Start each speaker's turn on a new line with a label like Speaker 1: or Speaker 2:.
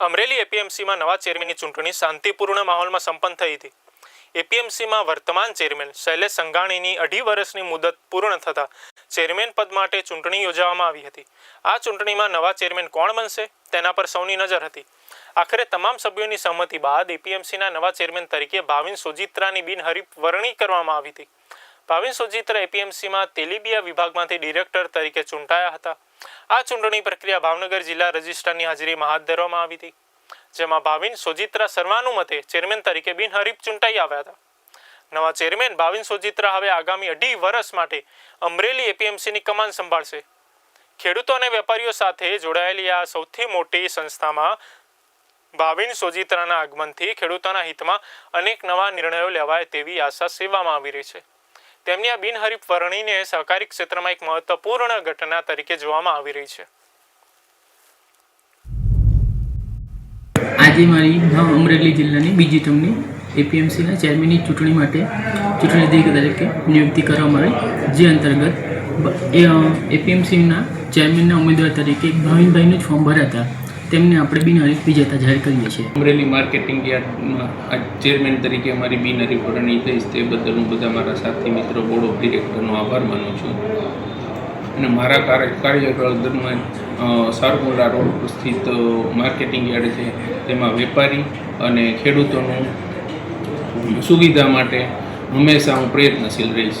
Speaker 1: અમરેલી એપીએમસીમાં નવા ચેરમેનની ચૂંટણી શાંતિપૂર્ણ માહોલમાં સંપન્ન થઈ હતી. એપીએમસીમાં વર્તમાન ચેરમેન શૈલેષ સંઘાણીની અઢી વર્ષની મુદત પૂર્ણ થતાં ચેરમેન પદ માટે ચૂંટણી યોજવામાં આવી હતી. આ ચૂંટણીમાં નવા ચેરમેન કોણ બનશે તેના પર સૌની નજર હતી. આખરે તમામ સભ્યોની સહમતિ બાદ એપીએમસીના નવા ચેરમેન તરીકે ભાવિન સુજિત્રાની બિનહરીફ વરણી કરવામાં આવી હતી. ભાવિન સોજિત્રા એપીએમસીમાં તેલીબિયા વિભાગમાંથી ડિરેક્ટર તરીકે ચૂંટાયા હતા. આ ચૂંટણી પ્રક્રિયા ભાવનગર જિલ્લા રજિસ્ટ્રારની હાજરીમાં હાથ ધરવામાં આવી હતી. જેમાં ભાવિન સોજિત્રા સર્વાનુમતે ચેરમેન તરીકે બિનહરીફ ચૂંટાઈ આવ્યા હતા. નવા ચેરમેન ભાવિન સોજિત્રા હવે આગામી અઢી વર્ષ માટે અમરેલી એપીએમસીની કમાન સંભાળશે. ખેડૂતો અને વેપારીઓ સાથે જોડાયેલી આ સૌથી મોટી સંસ્થામાં ભાવિન સોજિત્રાના આગમનથી ખેડૂતોના હિતમાં અનેક નવા નિર્ણયો લેવાય તેવી આશા સેવામાં આવી રહી છે. તેમની આ બિનહરીફ વરણીને સહકારી ક્ષેત્રમાં એક મહત્વપૂર્ણ ઘટના તરીકે જોવામાં આવી રહી છે.
Speaker 2: આજે મારી નવ અમરેલી જિલ્લાની બીજી ટર્મની એપીએમસીના ચેરમેનની ચૂંટણી માટે ચૂંટણી અધિકારી તરીકે નિયુક્તિ કરવામાં આવી, જે અંતર્ગત એપીએમસીના ચેરમેનના ઉમેદવાર તરીકે ભાવિનભાઈનું જ ફોર્મ ભર્યા હતા. તેમને આપણે બિનહરીફ વિજેતા જાહેર કરીએ છીએ.
Speaker 3: અમરેલી માર્કેટિંગ યાર્ડમાં ચેરમેન તરીકે અમારી બિનહરી વરણી થઈશ તે બદલ હું બધા મારા સાથી મિત્રો બોર્ડ ઓફ ડિરેક્ટરનો આભાર માનું છું. અને મારા કાર્ય, કાર્યકાળ દરમિયાન સારગોડા રોડ સ્થિત માર્કેટિંગ યાર્ડ છે, તેમાં વેપારી અને ખેડૂતોનું સુવિધા માટે હંમેશા હું પ્રયત્નશીલ રહીશ.